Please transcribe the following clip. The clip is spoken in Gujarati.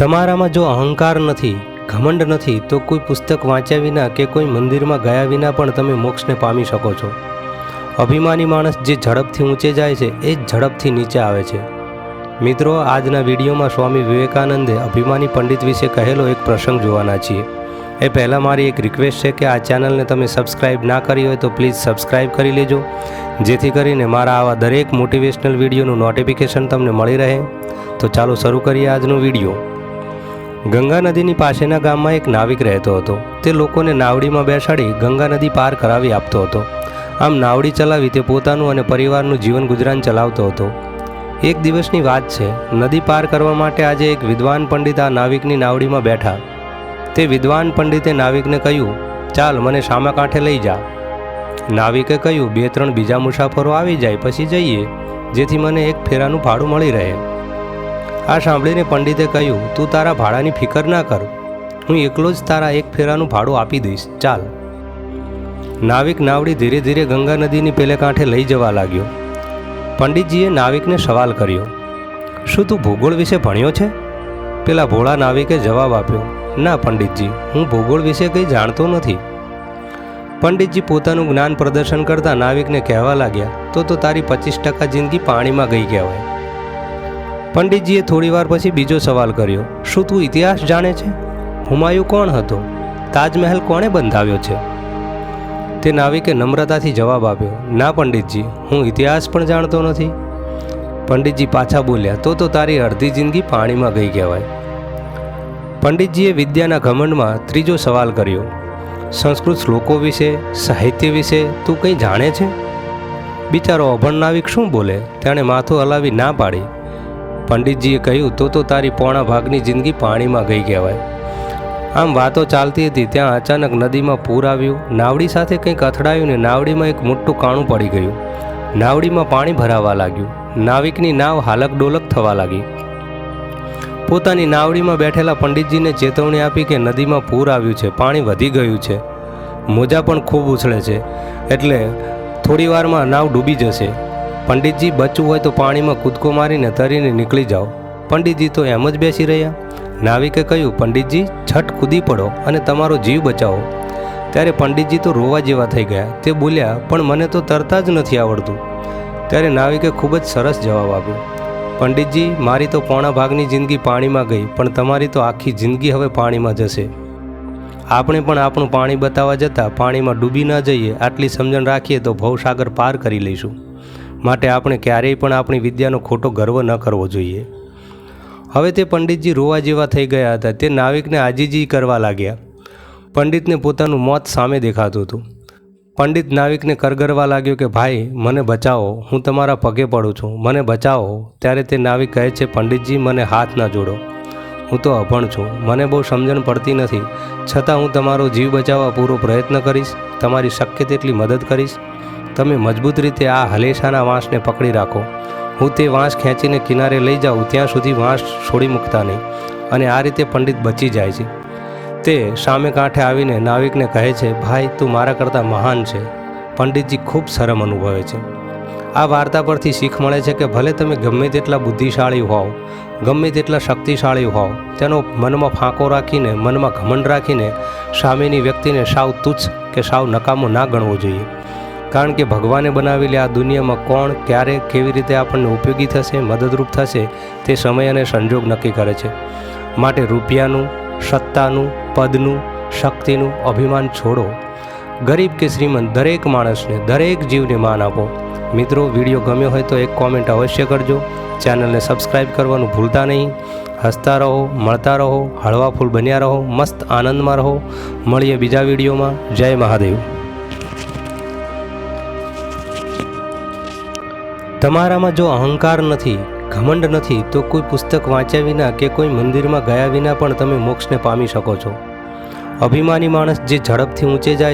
તમારામાં જો અહંકાર નથી, ઘમંડ નથી, તો કોઈ પુસ્તક વાંચ્યા વિના કે કોઈ મંદિરમાં ગયા વિના પણ તમે મોક્ષને પામી શકો છો. અભિમાની માણસ જે ઝડપથી ઊંચે જાય છે, એ જ ઝડપથી નીચે આવે છે. મિત્રો, આજના વિડીયોમાં સ્વામી વિવેકાનંદે અભિમાની પંડિત વિશે કહેલો એક પ્રસંગ જોવાના છીએ. એ પહેલાં મારી એક રિક્વેસ્ટ છે કે આ ચેનલને તમે સબસ્ક્રાઈબ ના કરી હોય તો પ્લીઝ સબસ્ક્રાઈબ કરી લેજો. જેથી કરીને મારા આવા દરેક મોટિવેશનલ વિડીયોનું નોટિફિકેશન તમને મળી રહે. તો ચાલો શરૂ કરીએ આજનો વીડિયો. ગંગા નદીની પાસેના ગામમાં એક નાવિક રહેતો હતો. તે લોકોને નાવડીમાં બેસાડી ગંગા નદી પાર કરાવી આપતો હતો. આમ નાવડી ચલાવી તે પોતાનું અને પરિવારનું જીવન ગુજરાન ચલાવતો હતો. એક દિવસની વાત છે, નદી પાર કરવા માટે આજે એક વિદ્વાન પંડિત આ નાવિકની નાવડીમાં બેઠા. તે વિદ્વાન પંડિતે નાવિકને કહ્યું, ચાલ, મને સામા કાંઠે લઈ જા. નાવિકે કહ્યું, બે ત્રણ બીજા મુસાફરો આવી જાય, પછી જઈએ, જેથી મને એક ફેરાનું ભાડું મળી રહે. આ સાંભળીને પંડિતે કહ્યું, તું તારા ભાડાની ફિકર ના કર. હું એકલો જ તારા એક ફેરાનું ભાડું આપી દઈશ. ચાલ. નાવિક નાવડી ધીરે ધીરે ગંગા નદીની પેલે કાંઠે લઈ જવા લાગ્યો. પંડિતજીએ નાવિકને સવાલ કર્યો, શું તું ભૂગોળ વિશે ભણ્યો છે? પેલા ભોળા નાવિકે જવાબ આપ્યો, ના પંડિતજી, હું ભૂગોળ વિશે કંઈ જાણતો નથી. પંડિતજી પોતાનું જ્ઞાન પ્રદર્શન કરતા નાવિકને કહેવા લાગ્યા, તો તો તારી પચીસ ટકા જિંદગી પાણીમાં ગઈ કહેવાય. પંડિતજીએ થોડીવાર પછી બીજો સવાલ કર્યો, શું તું ઇતિહાસ જાણે છે? હુમાયુ કોણ હતો? તાજમહેલ કોણે બંધાવ્યો છે? તે નાવિકે નમ્રતાથી જવાબ આપ્યો, ના પંડિતજી, હું ઇતિહાસ પણ જાણતો નથી. પંડિતજી પાછા બોલ્યા, તો તો તારી અડધી જિંદગી પાણીમાં ગઈ કહેવાય. પંડિતજીએ વિદ્યાના ઘમંડમાં ત્રીજો સવાલ કર્યો, સંસ્કૃત શ્લોકો વિશે, સાહિત્ય વિશે તું કંઈ જાણે છે? બિચારો અભણ નાવિક શું બોલે? તેણે માથું હલાવી ના પાડી. પંડિતજીએ કહ્યું, તો તો તારી પોણા ભાગની જિંદગી પાણીમાં ગઈ કહેવાય. આમ વાતો ચાલતી હતી, ત્યાં અચાનક નદીમાં પૂર આવ્યું. નાવડી સાથે કંઈક અથડાયું ને નાવડીમાં એક મોટું કાણું પડી ગયું. નાવડીમાં પાણી ભરાવા લાગ્યું. નાવિકની નાવ હાલક ડોલક થવા લાગી. પોતાની નાવડીમાં બેઠેલા પંડિતજીને ચેતવણી આપી કે નદીમાં પૂર આવ્યું છે, પાણી વધી ગયું છે. મોજા પણ ખૂબ ઉછળે છે. એટલે થોડી વારમાં નાવ ડૂબી જશે. પંડિતજી બચવું હોય તો પાણીમાં કૂદકો મારીને તરીને નીકળી જાઓ. પંડિતજી તો એમ જ બેસી રહ્યા. નાવિકે કહ્યું, પંડિતજી છઠ કૂદી પડો અને તમારો જીવ બચાવો. ત્યારે પંડિતજી તો રોવા જેવા થઈ ગયા. તે બોલ્યા, પણ મને તો તરતા જ નથી આવડતું. ત્યારે નાવિકે ખૂબ જ સરસ જવાબ આપ્યો, પંડિતજી, મારી તો પોણા ભાગની જિંદગી પાણીમાં ગઈ, પણ તમારી તો આખી જિંદગી હવે પાણીમાં જશે. આપણે પણ આપણું પાણી બતાવવા જતાં પાણીમાં ડૂબી ન જઈએ. આટલી સમજણ રાખીએ તો ભવસાગર પાર કરી લઈશું. માટે આપણે ક્યારેય પણ આપણી વિદ્યાનો ખોટો ગર્વ ન કરવો જોઈએ. હવે તે પંડિતજી રોવા જેવા થઈ ગયા હતા. તે નાવિકને આજીજી કરવા લાગ્યા. પંડિતને પોતાનું મોત સામે દેખાતું હતું. પંડિત નાવિકને કરગરવા લાગ્યો કે, ભાઈ, મને બચાવો. હું તમારા પગે પડું છું. મને બચાવો. ત્યારે તે નાવિક કહે છે, પંડિતજી, મને હાથ ના જોડો. હું તો અભણ છું. મને બહુ સમજણ પડતી નથી. છતાં હું તમારો જીવ બચાવવા પૂરો પ્રયત્ન કરીશ. તમારી શક્ય તેટલી મદદ કરીશ. તમે મજબૂત રીતે આ હલેસાના વાંસને પકડી રાખો. હું તે વાંસ ખેંચીને કિનારે લઈ જાઉં, ત્યાં સુધી વાંસ છોડી મૂકતા નહીં અને આ રીતે પંડિત બચી જાય છે. તે સામે કાંઠે આવીને નાવિકને કહે છે, ભાઈ, તું મારા કરતાં મહાન છે. પંડિતજી ખૂબ શરમ અનુભવે છે. આ વાર્તા પરથી શીખ મળે છે કે ભલે તમે ગમે તેટલા બુદ્ધિશાળી હોવ, ગમે તેટલા શક્તિશાળી હોવ, તેનો મનમાં ફાંકો રાખીને, મનમાં ઘમંડ રાખીને સામેની વ્યક્તિને સાવ તુચ્છ કે સાવ નકામો ના ગણવો જોઈએ. કારણ કે ભગવાને બનાવેલી આ દુનિયામાં કોણ, ક્યારે, કેવી રીતે આપણને ઉપયોગી થશે, મદદરૂપ થશે, તે સમય અને સંજોગ નક્કી કરે છે. માટે રૂપિયાનું, સત્તાનું, પદનું, શક્તિનું અભિમાન છોડો. ગરીબ કે શ્રીમંત, દરેક માણસને, દરેક જીવને માન આપો. મિત્રો, વીડિયો ગમ્યો હોય તો એક કોમેન્ટ અવશ્ય કરજો. ચેનલને સબસ્ક્રાઈબ કરવાનું ભૂલતા નહીં. હસતા રહો, મળતા રહો, હળવા ફૂલ બન્યા રહો, મસ્ત આનંદમાં રહો. મળીએ બીજા વિડીયોમાં. જય મહાદેવ. તમારામાં જો અહંકાર નથી, ઘમંડ નથી, તો કોઈ પુસ્તક વાંચ્યા વિના કે કોઈ મંદિરમાં ગયા વિના પણ તમે મોક્ષને પામી શકો છો. અભિમાની માણસ જે ઝડપથી ઊંચે જાય